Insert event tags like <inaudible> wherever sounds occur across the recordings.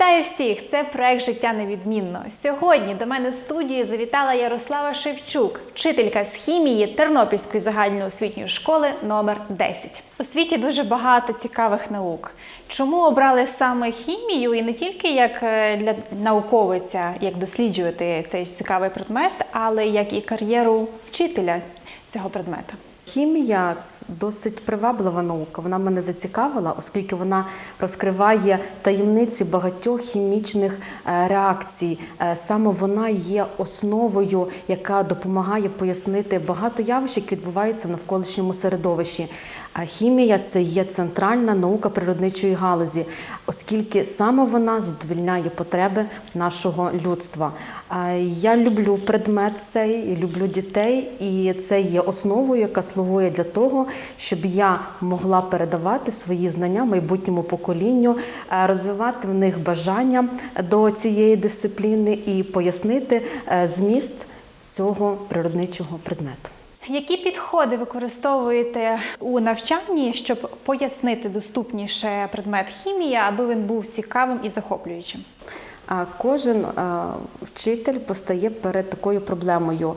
Вітаю всіх! Це проект Життя невідмінно. Сьогодні до мене в студії завітала Ярослава Шевчук, вчителька з хімії Тернопільської загальноосвітньої школи номер 10. У світі дуже багато цікавих наук. Чому обрали саме хімію і не тільки як е, для науковиця, як досліджувати цей цікавий предмет, але як і кар'єру вчителя цього предмета? Хімія досить приваблива наука. Вона мене зацікавила, оскільки вона розкриває таємниці багатьох хімічних е, реакцій. Е, Саме вона є основою, яка допомагає пояснити багато явищ, які відбуваються в навколишньому середовищі. А Хімія це є центральна наука природничої галузі, оскільки саме вона задовільняє потреби нашого людства. Я люблю предмет цей, люблю дітей, і це є основою, яка слугує для того, щоб я могла передавати свої знання майбутньому поколінню, розвивати в них бажання до цієї дисципліни і пояснити е, зміст цього природничого предмету. Які підходи використовуєте у навчанні, щоб пояснити доступніше предмет хімія, аби він був цікавим і захоплюючим? А Кожен вчитель постає перед такою проблемою,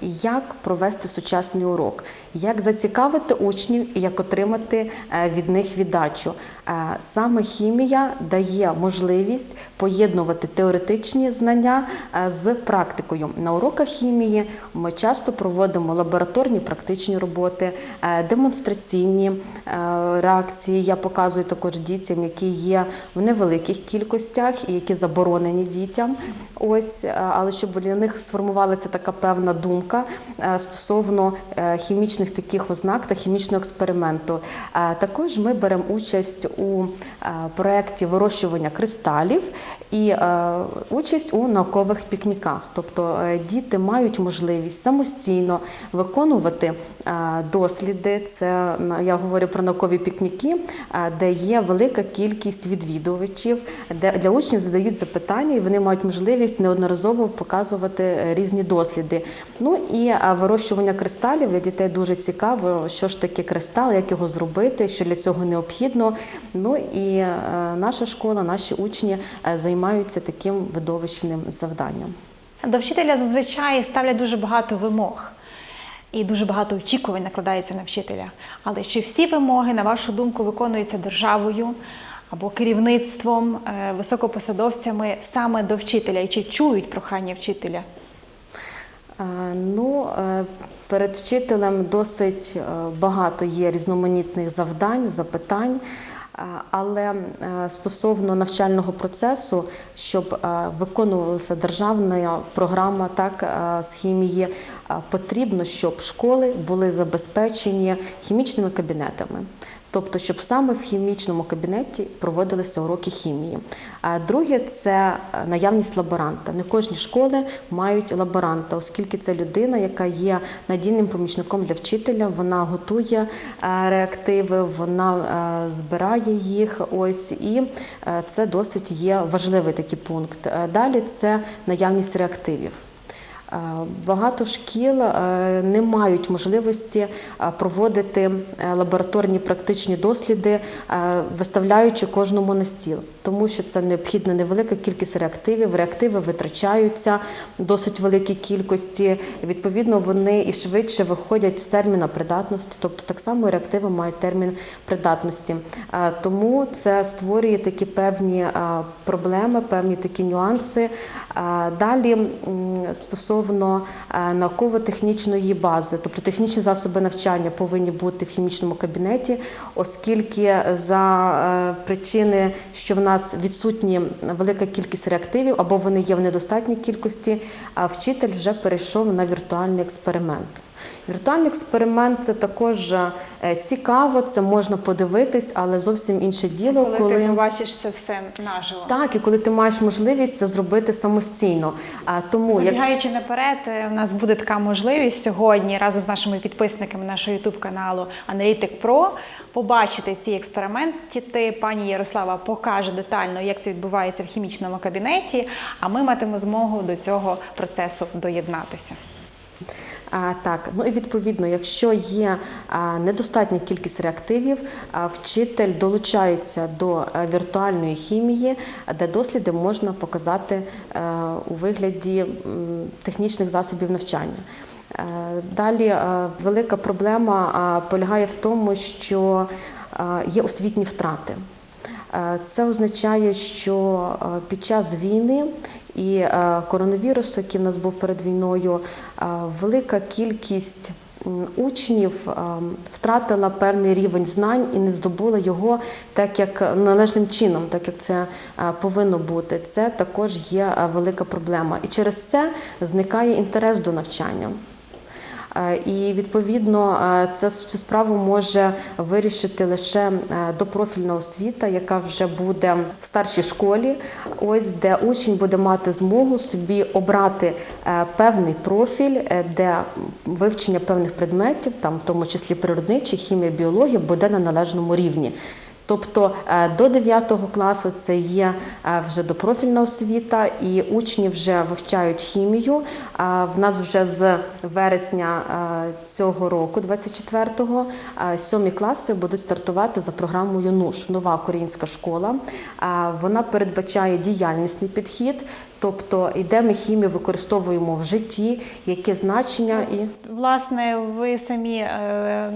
як провести сучасний урок, як зацікавити учнів і як отримати е, від них віддачу. Е, Саме хімія дає можливість поєднувати теоретичні знання е, з практикою. На уроках хімії ми часто проводимо лабораторні практичні роботи, е, демонстраційні е, реакції. Я показую також дітям, які є в невеликих кількостях і які заборонені дітям. Ось, е, але щоб для них сформувалася така певна думка е, стосовно е, хімічних таких ознак та хімічного експерименту. Е, Також ми беремо участь у проєкті вирощування кристалів і е, участь у наукових пікніках. Тобто е, діти мають можливість самостійно виконувати е, досліди. Це я говорю про наукові пікніки, де є велика кількість відвідувачів, де для учнів задають запитання, і вони мають можливість неодноразово показувати різні досліди. Ну і вирощування кристалів для дітей дуже цікаво, що ж таке кристал, як його зробити, що для цього необхідно. Ну і наша школа, наші учні е, займаються таким видовищним завданням. До вчителя зазвичай ставлять дуже багато вимог. І дуже багато очікувань накладається на вчителя. Але чи всі вимоги, на вашу думку, виконуються державою або керівництвом, е, високопосадовцями саме до вчителя? І чи чують прохання вчителя? Е, Ну, е, перед вчителем досить багато є різноманітних завдань, запитань. Але е, стосовно навчального процесу, щоб е, виконувалася державна програма так е, з хімії, потрібно, щоб школи були забезпечені хімічними кабінетами. Тобто, щоб саме в хімічному кабінеті проводилися уроки хімії. А друге це е, наявність лаборанта. Не кожні школи мають лаборанта, оскільки це людина, яка є надійним помічником для вчителя. Вона готує е, реактиви, вона е, збирає їх. Ось і це досить є важливий такий пункт. Далі це наявність реактивів. Е, Багато шкіл е, не мають можливості е, проводити лабораторні практичні досліди, виставляючи кожному на стіл, тому що це необхідна невелика кількість реактивів. Реактиви витрачаються досить великій кількості. Відповідно, вони і швидше виходять з терміна придатності, тобто так само реактиви мають термін придатності. Тому це створює такі певні проблеми, певні такі нюанси. Далі м, стосовно е, науково-технічної бази, тобто технічні засоби навчання повинні бути в хімічному кабінеті, оскільки за е, причини, що в нас відсутні велика кількість реактивів або вони є в недостатній кількості, а вчитель вже перейшов на віртуальний експеримент. Віртуальний експеримент це також е, цікаво, це можна подивитись, але зовсім інше діло, Коли, ти побачиш це все наживо. так, і коли ти маєш можливість це зробити самостійно. Тому як Забігаючи наперед, е, у нас буде така можливість сьогодні разом з нашими підписниками нашого youtube каналу Аналітик Про побачити ці експерименти. Пані Ярослава покаже детально, як це відбувається в хімічному кабінеті. А ми матимемо змогу до цього процесу доєднатися. Так, ну і відповідно, якщо є недостатня кількість реактивів, вчитель долучається до е, віртуальної хімії, де досліди можна показати е, у вигляді технічних засобів навчання. Е, Далі велика проблема полягає в тому, що є освітні втрати. Це означає, що під час війни і е, коронавірусу, який в нас був перед війною, е, велика кількість учнів е, втратила певний рівень знань і не здобула його так, як належним чином, так як це повинно бути. Це також є велика проблема. І через це зникає інтерес до навчання. Е, І відповідно е, це цю справу може вирішити лише е, допрофільна освіта, яка вже буде в старшій школі, ось де учень буде мати змогу собі обрати певний профіль, де вивчення певних предметів, там в тому числі природничі, хімія, біологія, буде на належному рівні. Тобто е, до 9 класу це є е, вже допрофільна освіта, і учні вже вивчають хімію. В нас вже з вересня е, цього року, 24-го, е, сьомі класи будуть стартувати за програмою НУШ, нова українська школа. Вона передбачає діяльнісний підхід. Тобто, йде ми хімію використовуємо в житті, яке значення і Власне, ви самі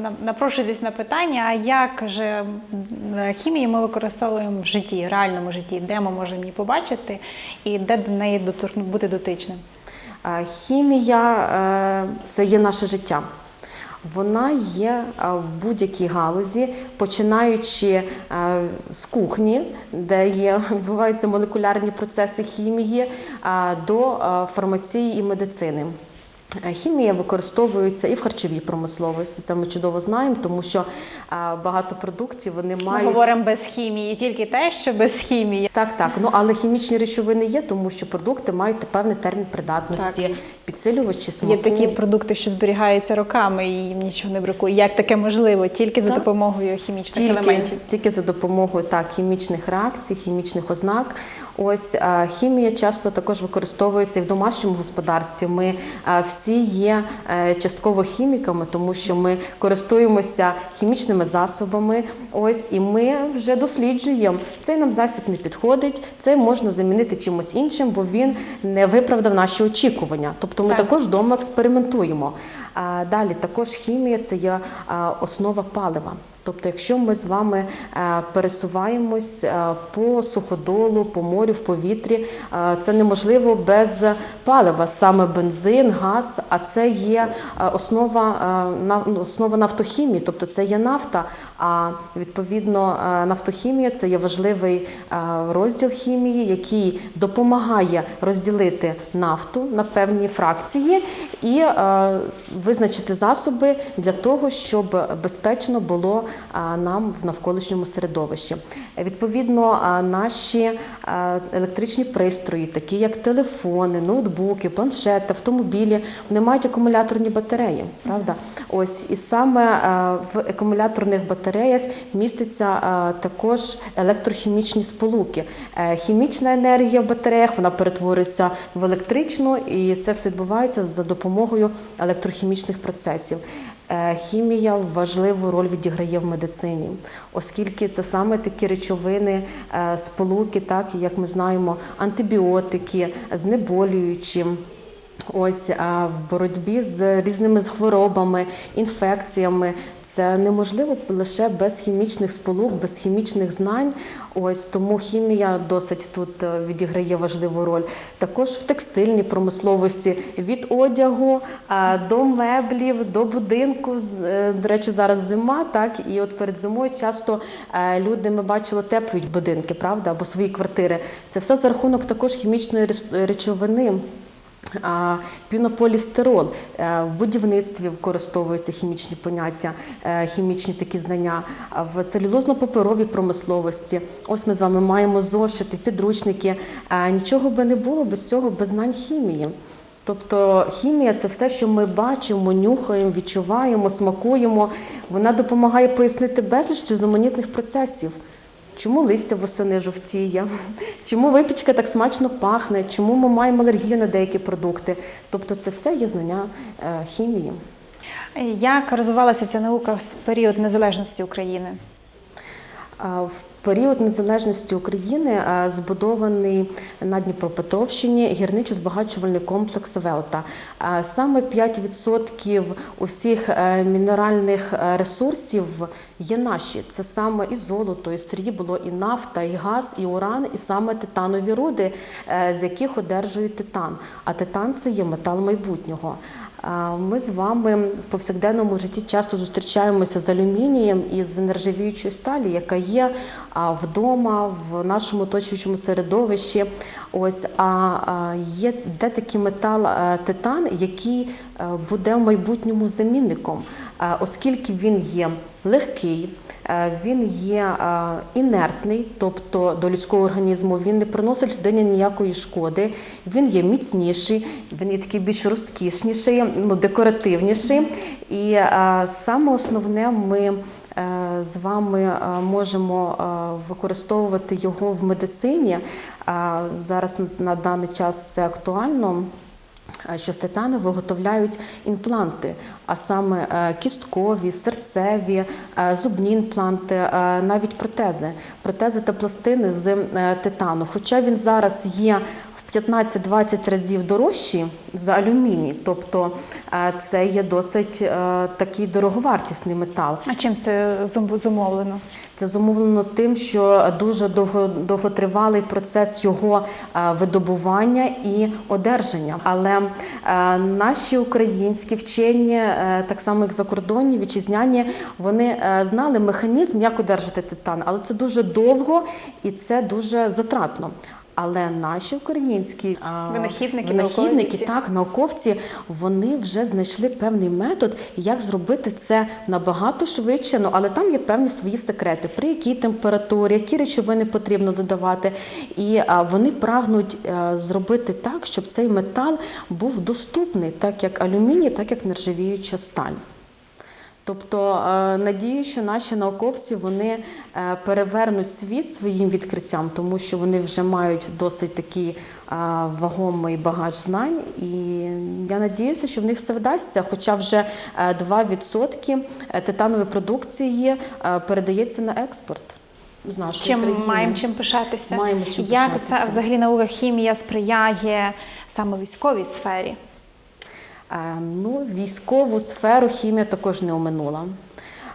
на- напрошуєтесь на питання, а як же м, хімію ми використовуємо в житті, в реальному житті, де ми можемо її побачити і де до неї бути дотичним? Е, Хімія е, це є наше життя. Вона є е, в будь-якій галузі, починаючи е, з кухні, де є, <laughs> відбуваються молекулярні процеси хімії, е, до е, фармації і медицини. Е, Хімія використовується і в харчовій промисловості. Це ми чудово знаємо, тому що е, багато продуктів вони Ми мають говоримо без хімії, тільки те, що без хімії. так, так. Ну але хімічні речовини є, тому що продукти мають певний термін придатності, Так. Підсилювачі смаку. Є такі продукти, що зберігаються роками і їм нічого не бракує. Як таке можливо? Тільки за допомогою хімічних Тільки, елементів. тільки за допомогою так, хімічних реакцій, хімічних ознак. Ось а, хімія часто також використовується і в домашньому господарстві. Ми а, всі є е, частково хіміками, тому що ми користуємося хімічними засобами. Ось і ми вже досліджуємо. Цей нам засіб не підходить, цей можна замінити чимось іншим, бо він не виправдав наші очікування. Тобто ми Так. також вдома експериментуємо. Далі також хімія це є основа палива. Тобто, якщо ми з вами е, пересуваємось е, по суходолу, по морю, в повітрі, е, це неможливо без палива, саме бензин, газ, а це є основа, основа нафтохімії, тобто це є нафта. А відповідно, нафтохімія це є важливий розділ хімії, який допомагає розділити нафту на певні фракції і визначити засоби для того, щоб безпечно було нам в навколишньому середовищі. Відповідно, наші електричні пристрої, такі як телефони, ноутбуки, планшети, автомобілі, вони мають акумуляторні батареї. Правда? Ось і саме в акумуляторних батареях міститься також електрохімічні сполуки. Е, Хімічна енергія в батареях вона перетворюється в електричну, і це все відбувається за допомогою електрохімічних процесів. Е, Хімія важливу роль відіграє в медицині, оскільки це саме такі речовини, е, сполуки, так як ми знаємо, антибіотики, знеболюючі. Ось а в боротьбі з різними хворобами, інфекціями це неможливо лише без хімічних сполук, без хімічних знань. Ось тому хімія досить тут е, відіграє важливу роль. Також в текстильній промисловості від одягу до меблів, до будинку. Е, До речі, зараз зима, так і от перед зимою часто е, люди ми бачили теплюють будинки, правда, або свої квартири. Це все за рахунок також хімічної речовини. Пінополістирол Е, в будівництві використовуються хімічні поняття, е, хімічні такі знання. В целюлозно-паперовій промисловості. Ось ми з вами маємо зошити, підручники. Е, Нічого би не було без цього, без знань хімії. Тобто хімія це все, що ми бачимо, нюхаємо, відчуваємо, смакуємо. Вона допомагає пояснити безліч різноманітних процесів. Чому листя восени жовтіє, чому випічка так смачно пахне, чому ми маємо алергію на деякі продукти. Тобто це все є знання е, хімії. Як розвивалася ця наука в період незалежності України? В період незалежності України збудований на Дніпропетровщині гірничо-збагачувальний комплекс Велта. Саме 5% усіх е, мінеральних е, ресурсів є наші. Це саме і золото, і срібло, і нафта, і газ, і уран, і саме титанові руди, е, з яких одержують титан. А титан це є метал майбутнього. Ми з вами в повсякденному житті часто зустрічаємося з алюмінієм і з нержавіючої сталі, яка є вдома, в нашому оточуючому середовищі. Ось а є де такий метал титан, який буде в майбутньому замінником, оскільки він є легкий. Е, Він є е, інертний, тобто до людського організму він не приносить людині ніякої шкоди. Він є міцніший, він є такий більш розкішніший, ну декоративніший. І е, саме основне ми з вами можемо використовувати його в медицині. Зараз на даний час це актуально. Е, що з титану виготовляють імпланти, а саме е, кісткові, серцеві, е, зубні імпланти, навіть протези, протези та пластини з титану. Хоча він зараз є в 15-20 разів дорожчий за алюміній, тобто це є досить такий дороговартісний метал. А чим це зумовлено? Це зумовлено тим, що дуже довго, довготривалий процес його е, видобування і одержання. Але е, наші українські вчені, е, так само як закордонні, вітчизняні, вони знали механізм, як одержати титан, але це дуже довго і це дуже затратно. Але наші українські Винахідники, винахідники так, науковці, вони вже знайшли певний метод, як зробити це набагато швидше. Ну але там є певні свої секрети, при якій температурі, які речовини потрібно додавати. І а, вони прагнуть е, зробити так, щоб цей метал був доступний, так як алюміній, так як нержавіюча сталь. Тобто е, надію, що наші науковці вони е, перевернуть світ своїм відкриттям, тому що вони вже мають досить такий е, вагомий багаж знань. І я надіюся, що в них все вдасться. Хоча вже е, 2% титанової продукції передається на експорт з нашої Чим країни. маємо чим пишатися? Маємо чим Як пишатися. взагалі наука хімія сприяє саме військовій сфері? Е, Ну, військову сферу хімія також не оминула.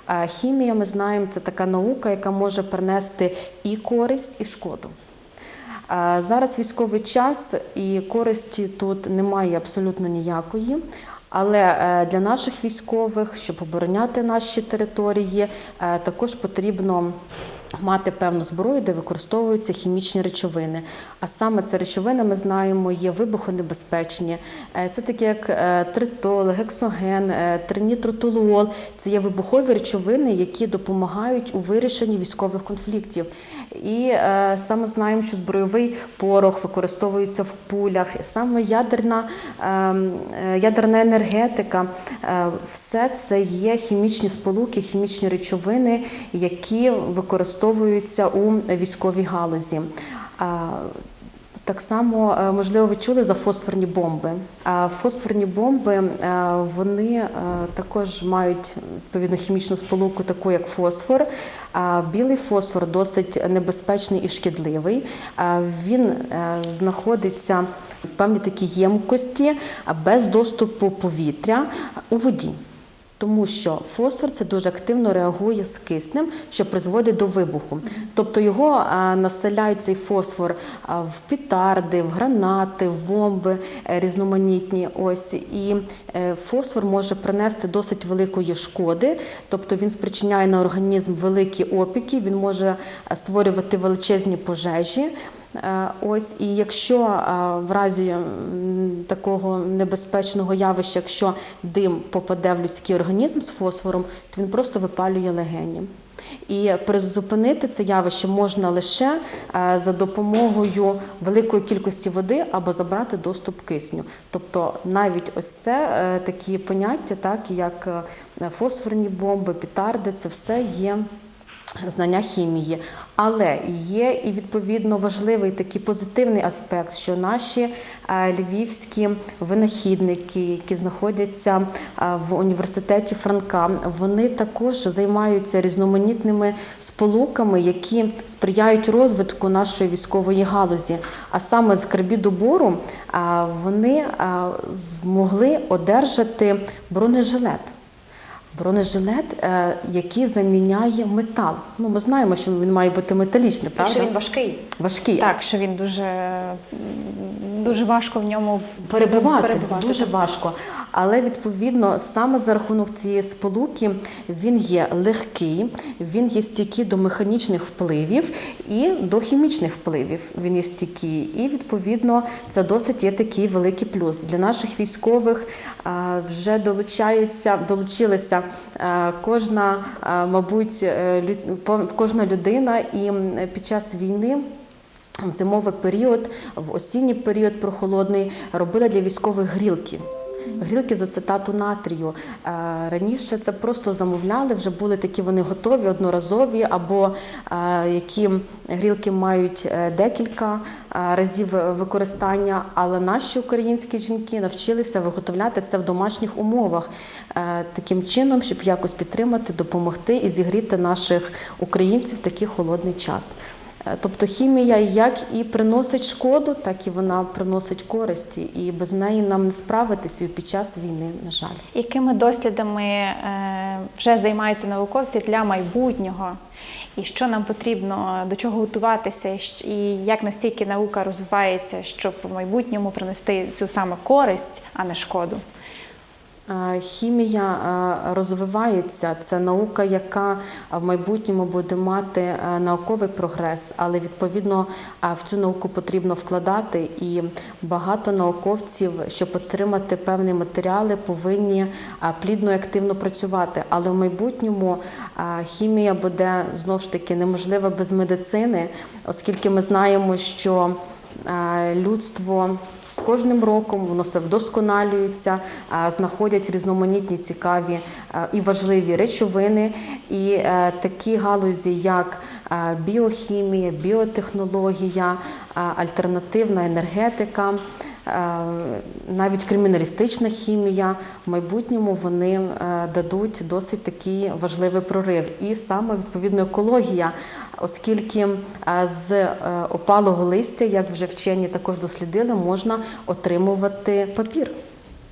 Е, Хімія, ми знаємо, це така наука, яка може принести і користь, і шкоду. Е, Зараз військовий час і користі тут немає абсолютно ніякої. Але для наших військових, щоб обороняти наші території, також потрібно мати певну зброю, де використовуються хімічні речовини. А саме це речовини, ми знаємо, є вибухонебезпечні. Е, Це такі як е, тритол, гексоген, е, тринітротолуол. Це є вибухові речовини, які допомагають у вирішенні військових конфліктів. І саме знаємо, що збройовий порох використовується в пулях, саме ядерна, ем, ядерна енергетика. Все це є хімічні сполуки, хімічні речовини, які використовуються у військовій галузі. Так само, е, можливо, ви чули за фосфорні бомби. Фосфорні бомби е, вони е, також мають відповідно хімічну сполуку, таку як фосфор. Білий фосфор досить небезпечний і шкідливий. Він знаходиться в певній такій ємкості без доступу повітря у воді. Тому що фосфор це дуже активно реагує з киснем, що призводить до вибуху. Тобто його населяють цей фосфор в петарди, в гранати, в бомби е, різноманітні. Ось і е, фосфор може принести досить великої шкоди, тобто він спричиняє на організм великі опіки, він може е, створювати величезні пожежі. Е, Ось і якщо е, в разі такого небезпечного явища, якщо дим попаде в людський організм з фосфором, то він просто випалює легені. І призупинити це явище можна лише е, за допомогою великої кількості води або забрати доступ кисню. Тобто навіть ось це такі поняття, так як фосфорні бомби, петарди, це все є знання хімії. Але є і відповідно важливий такий позитивний аспект, що наші е, львівські винахідники, які знаходяться е, в університеті Франка, вони також займаються різноманітними сполуками, які сприяють розвитку нашої військової галузі. А саме з карбідобору е, вони змогли одержати бронежилет. Бронежилет, е, який заміняє метал. Ну, ми знаємо, що він має бути металічний, І правда? що він важкий. важкий. Так, що він дуже, дуже важко в ньому Перебивати, перебувати. дуже важко. Але відповідно саме за рахунок цієї сполуки він є легкий, він є стійкий до механічних впливів і до хімічних впливів. Він є стійкий. І відповідно це досить є такий великий плюс. Для наших військових вже долучається, долучилася а, кожна, мабуть, е, кожна людина, і під час війни. В зимовий період, в осінній період прохолодний робили для військових грілки. Грілки з ацетату натрію. Е, Раніше це просто замовляли, вже були такі вони готові, одноразові, або е, які грілки мають е, декілька разів використання. Але наші українські жінки навчилися виготовляти це в домашніх умовах таким чином, щоб якось підтримати, допомогти і зігріти наших українців в такий холодний час. Е, Тобто хімія як і приносить шкоду, так і вона приносить користі, і без неї нам не справитися під час війни, на жаль. Якими дослідами е, вже займаються науковці для майбутнього? І що нам потрібно, до чого готуватися, і як настільки наука розвивається, щоб в майбутньому принести цю саме користь, а не шкоду? Хімія розвивається. Це наука, яка в майбутньому буде мати науковий прогрес, але відповідно в цю науку потрібно вкладати. І багато науковців, щоб отримати певні матеріали, повинні плідно і активно працювати. Але в майбутньому хімія буде знову ж таки неможлива без медицини, оскільки ми знаємо, що людство. З кожним роком воно все вдосконалюється, знаходять різноманітні цікаві і важливі речовини, і е, такі галузі, як біохімія, біотехнологія, альтернативна енергетика, навіть криміналістична хімія в майбутньому вони е, дадуть досить такий важливий прорив. І саме відповідно екологія, оскільки е, з е, опалого листя, як вже вчені також дослідили, можна отримувати папір.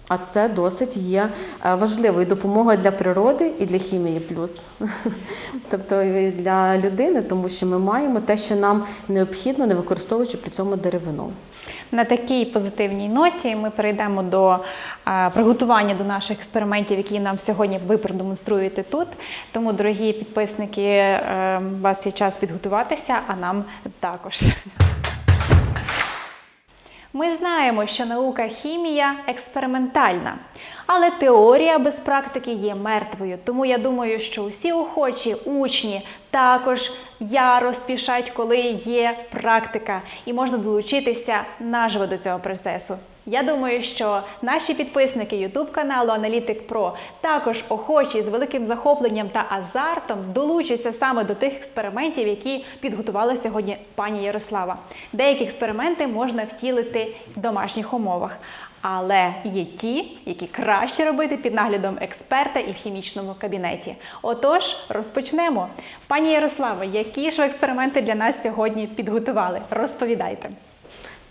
А це досить є е, важливою допомогою для природи і для хімії плюс. <laughs> Тобто і для людини, тому що ми маємо те, що нам необхідно, не використовуючи при цьому деревину. На такій позитивній ноті ми перейдемо до е, приготування до наших експериментів, які нам сьогодні ви продемонструєте тут. Тому, дорогі підписники, е, у вас є час підготуватися, а нам також. Ми знаємо, що наука хімія експериментальна, але теорія без практики є мертвою. Тому я думаю, що усі охочі учні також яро спішать, коли є практика, і можна долучитися наживо до цього процесу. Я думаю, що наші підписники YouTube каналу Аналітик Про також охочі з великим захопленням та азартом долучаться саме до тих експериментів, які підготувала сьогодні пані Ярослава. Деякі експерименти можна втілити в домашніх умовах. Але є ті, які краще робити під наглядом експерта і в хімічному кабінеті. Отож, розпочнемо. Пані Ярославо, які ж ви експерименти для нас сьогодні підготували? Розповідайте.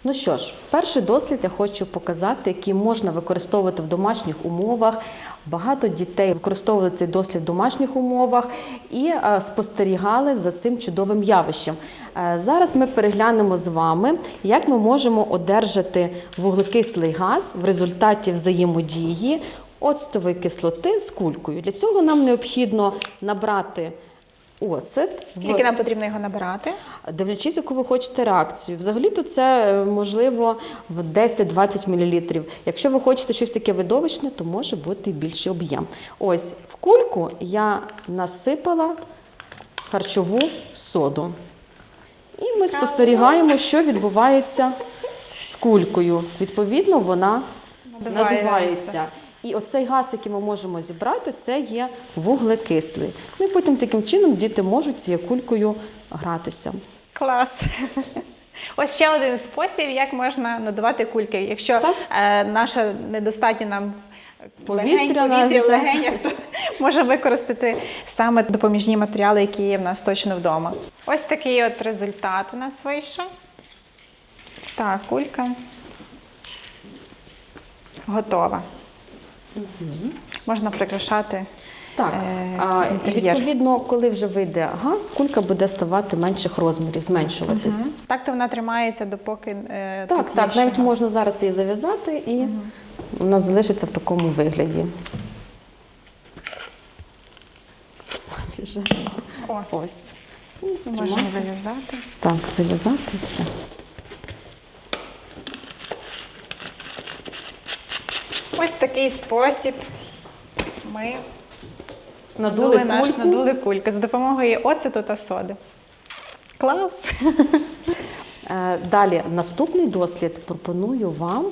Ну що ж, перший дослід я хочу показати, який можна використовувати в домашніх умовах. Багато дітей використовували цей дослід в домашніх умовах і е, спостерігали за цим чудовим явищем. Е, зараз ми переглянемо з вами, як ми можемо одержати вуглекислий газ в результаті взаємодії оцтової кислоти з кулькою. Для цього нам необхідно набрати оцет. в- нам потрібно його набирати? Дивлячись, яку ви хочете реакцію. Взагалі-то це е, можливо в 10-20 мл. Якщо ви хочете щось таке видовищне, то може бути більший об'єм. Ось в кульку я насипала харчову соду. І ми спостерігаємо, що відбувається з кулькою. Відповідно, вона Надувається. І оцей газ, який ми можемо зібрати, це є вуглекислий. Ну і потім таким чином діти можуть цією кулькою гратися. Клас. <laughs> Ось ще один спосіб, як можна надавати кульки. Якщо Так. е, наша недостатньо нам Повітря легень, повітря навіть, в легенях, то <laughs> можна використати саме допоміжні матеріали, які є в нас точно вдома. Ось такий от результат у нас вийшов. Так, кулька готова. Можна прикрашати. Так, е, а, і відповідно, коли вже вийде газ, кулька буде ставати менших розмірів, зменшуватись. Так то вона тримається, допоки е, Так, так, навіть газ. можна зараз її зав'язати і вона залишиться в такому вигляді. О, Ось. можна зав'язати. Так, зав'язати і все. Ось такий спосіб ми Надули надули, наш, кульку. надули кульку за допомогою оцету та соди. Клас! Е, Далі наступний дослід пропоную вам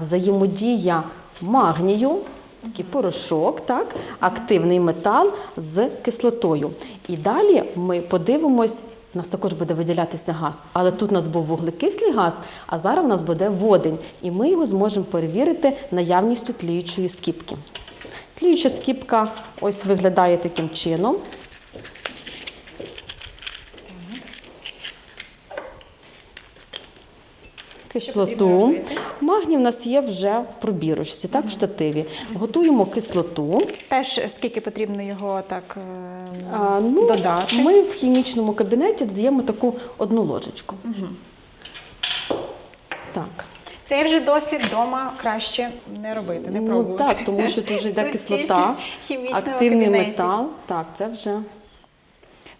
взаємодія магнію, такий порошок, так, активний метал з кислотою. І далі ми подивимось. У нас також буде виділятися газ, але тут у нас був вуглекислий газ, а зараз у нас буде водень, і ми його зможемо перевірити наявністю тліючої скіпки. Тліюча скіпка ось виглядає таким чином. Кислоту. Магній в нас є вже в пробірочці, так, в штативі. Готуємо кислоту. Теж скільки потрібно його так е, А, ну, додати. Ми в хімічному кабінеті додаємо таку одну ложечку. Так. Цей вже дослід вдома краще не робити, не ну, так, тому що тут вже йде <laughs> кислота, активний кабінеті. метал. Так, це вже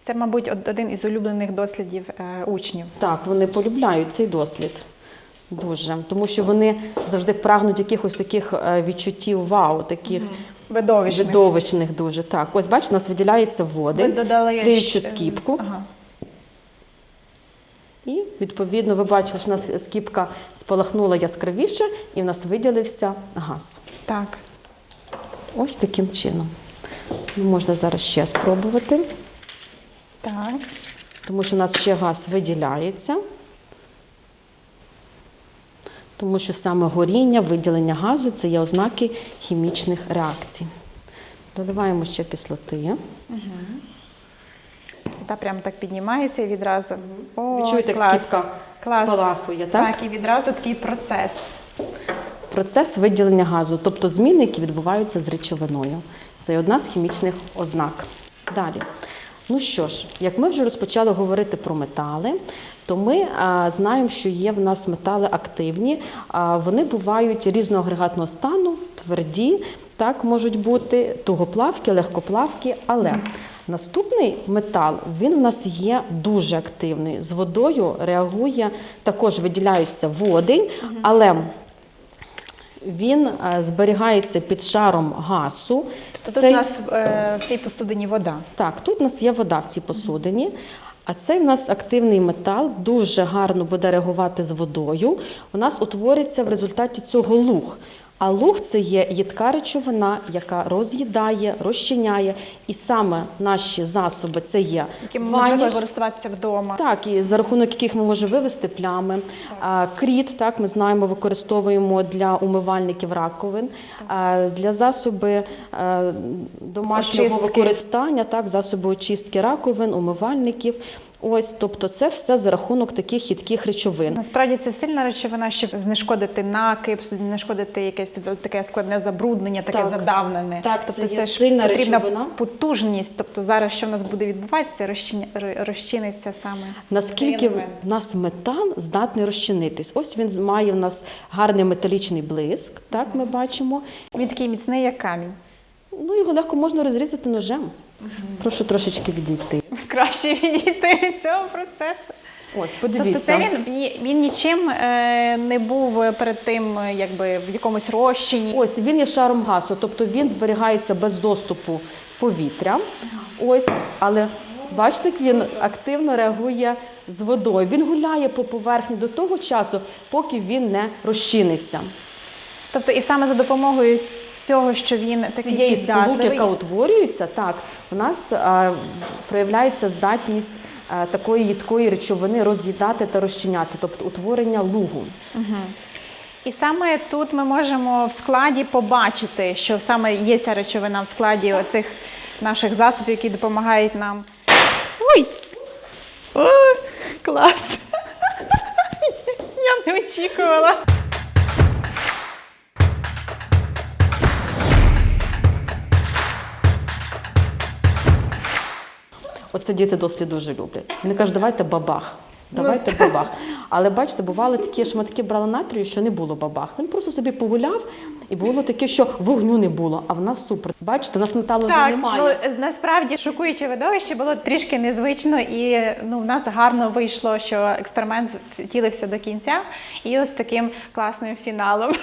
Це, мабуть, один із улюблених дослідів е, учнів. так, вони полюбляють цей дослід. Дуже, тому що вони завжди прагнуть якихось таких е, відчуттів вау, таких Видовищних. видовищних дуже. Так, ось бачите, у нас виділяється Ви води, додали тліючу скіпку. Ага. І відповідно ви бачили, що у нас скіпка спалахнула яскравіше, і в нас виділився газ. Так. Ось таким чином. Ну, Можна зараз ще спробувати, Так. тому що у нас ще газ виділяється. Тому що саме горіння, виділення газу це є ознаки хімічних реакцій. Доливаємо ще кислоти. Кислота прямо так піднімається і відразу. О, Відчуєте, як клас. скіпка спалахує, так? Так, і відразу такий процес. Процес виділення газу, тобто зміни, які відбуваються з речовиною. Це одна з хімічних ознак. Далі. Ну що ж, як ми вже розпочали говорити про метали, то ми а, знаємо, що є в нас метали активні. А, вони бувають різного агрегатного стану, тверді, так можуть бути тугоплавкі, легкоплавкі, але наступний метал він в нас є дуже активний. З водою реагує, також виділяється водень, але він е, зберігається під шаром газу. Тобто Цей- тут у нас е, в цій посудині вода. Так, тут у нас є вода в цій посудині. А цей у нас активний метал дуже гарно буде реагувати з водою. У нас утвориться в результаті цього луг. А луг це є їдка речовина, яка роз'їдає, розчиняє. І саме наші засоби це є Яким ми звикли користуватися вдома. так, і за рахунок яких ми можемо вивести плями. А, Кріт, так, ми знаємо, використовуємо для умивальників раковин, А, для засоби е, домашнього Очистки. використання, так, засоби очистки раковин, умивальників. Ось, тобто це все за рахунок таких хітких речовин. Насправді це сильна речовина, щоб знешкодити накип, знешкодити якесь таке складне забруднення, таке Так. задавнене. Так, тобто це ж сильна потрібна речовина. потужність. Тобто зараз що в нас буде відбуватися, розчиниться саме. Наскільки в нас метал здатний розчинитись? Ось він має в нас гарний металічний блиск, так ми бачимо. Він такий міцний, як камінь. Ну, його легко можна розрізати ножем. Прошу трошечки відійти. <laughs> Краще відійти від цього процесу. Ось, Тобто подивіться. це він, він нічим е, не був перед тим, якби в якомусь розчині. Ось він є шаром газу, тобто він зберігається без доступу повітря. Ось, але бачите, як він активно реагує з водою. Він гуляє по поверхні до того часу, поки він не розчиниться. Тобто, і саме за допомогою цього, що він такий цієї сполуки, яка утворюється, так у нас е, проявляється здатність е, такої їдкої речовини роз'їдати та розчиняти, тобто утворення лугу. І саме тут ми можемо в складі побачити, що саме є ця речовина в складі оцих наших засобів, які допомагають нам. Ой! О, клас! <laughs> Я не очікувала. Оце діти досі дуже люблять. Вони кажуть, давайте бабах. Давайте бабах. Але бачите, бували такі шматки брали натрію, що не було бабах. Він просто собі погуляв, і було таке, що вогню не було, а в нас супер. Бачите, нас металу вже немає. ну насправді шокуюче видовище було трішки незвично, і ну в нас гарно вийшло, що експеримент втілився до кінця, і ось таким класним фіналом.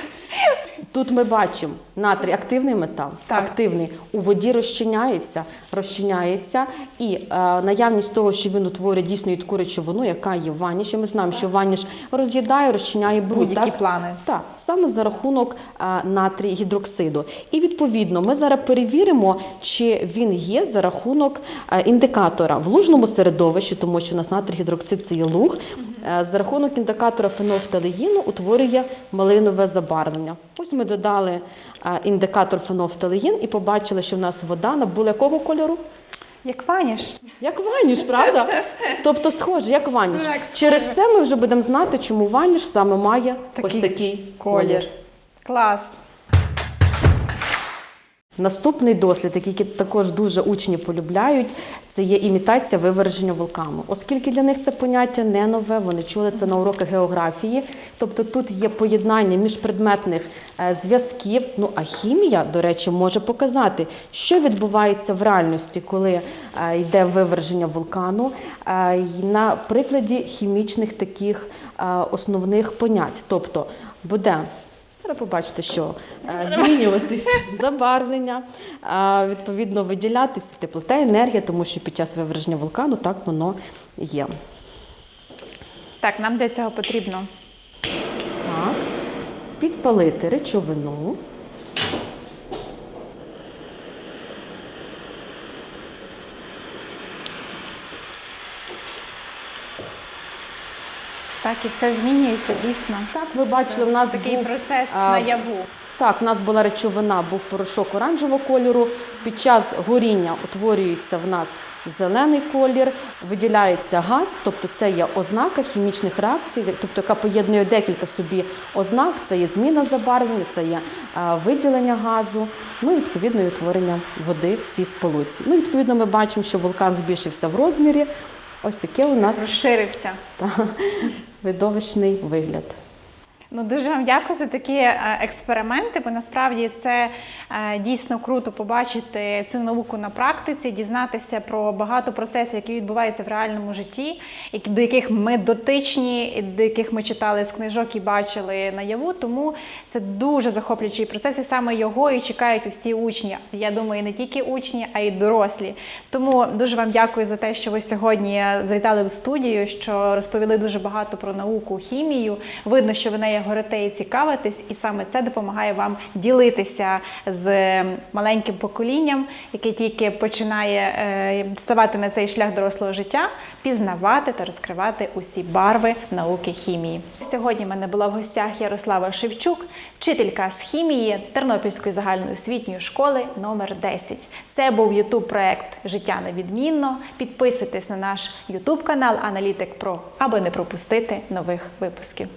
Тут ми бачимо натрій активний метал, Так. активний у воді розчиняється, розчиняється, і е, наявність того, що він утворює дійсно їдку речовину, яка є в ваніші. Ми знаємо, що ваніш роз'їдає, розчиняє бруд. Будь-які так? плани. Так, саме за рахунок е, натрій гідроксиду. І відповідно ми зараз перевіримо, чи він є за рахунок е, індикатора в лужному середовищі, тому що у нас натрій гідроксид це є луг. е, За рахунок індикатора фенофталеїну утворює малинове забарвлення. Ось ми додали е, індикатор фенофталеїн і побачили, що в нас вода набула якого кольору? Як ваніш. Як ваніш, правда? <laughs> Тобто схоже, як ваніш. Через це ми вже будемо знати, чому ваніш саме має ось Такий такий Колір. Клас. Наступний дослід, який також дуже учні полюбляють, це є імітація виверження вулкану. Оскільки для них це поняття не нове, вони чули це на уроках географії. Тобто тут є поєднання міжпредметних е, зв'язків. Ну а хімія, до речі, може показати, що відбувається в реальності, коли е, йде виверження вулкану, е, на прикладі хімічних таких основних понять. Тобто буде Зараз побачите, що е, змінюватись <laughs> забарвлення, відповідно виділятися теплота, енергія, тому що під час виверження вулкану так воно є. Так, нам для цього потрібно. Так. Підпалити речовину. Так, і все змінюється дійсно. Так, ви бачили, в нас Такий був, процес а, наяву. Так, у нас була речовина, був порошок оранжевого кольору. Під час горіння утворюється в нас зелений колір, виділяється газ, тобто це є ознака хімічних реакцій, тобто яка поєднує декілька собі ознак. Це є зміна забарвлення, це є виділення газу, ну і відповідно і утворення води в цій сполуці. Ну, відповідно, ми бачимо, що вулкан збільшився в розмірі. Ось таке у нас Розширився. та, видовищний вигляд. Ну, дуже вам дякую за такі е, експерименти, бо насправді це е, дійсно круто побачити цю науку на практиці, дізнатися про багато процесів, які відбуваються в реальному житті, до яких ми дотичні, до яких ми читали з книжок і бачили наяву. Тому це дуже захоплюючий процес, і саме його і чекають усі учні. Я думаю, не тільки учні, а й дорослі. Тому дуже вам дякую за те, що ви сьогодні завітали в студію, що розповіли дуже багато про науку, хімію. Видно, що ви нею горите і цікавитесь, і саме це допомагає вам ділитися з маленьким поколінням, яке тільки починає е, ставати на цей шлях дорослого життя, пізнавати та розкривати усі барви науки хімії. Сьогодні в мене була в гостях Ярослава Шевчук, вчителька з хімії Тернопільської загальноосвітньої школи номер 10. Це був ютуб проект Життя невідмінно. Підписуйтесь на наш ютуб канал Аналітик Про, аби не пропустити нових випусків.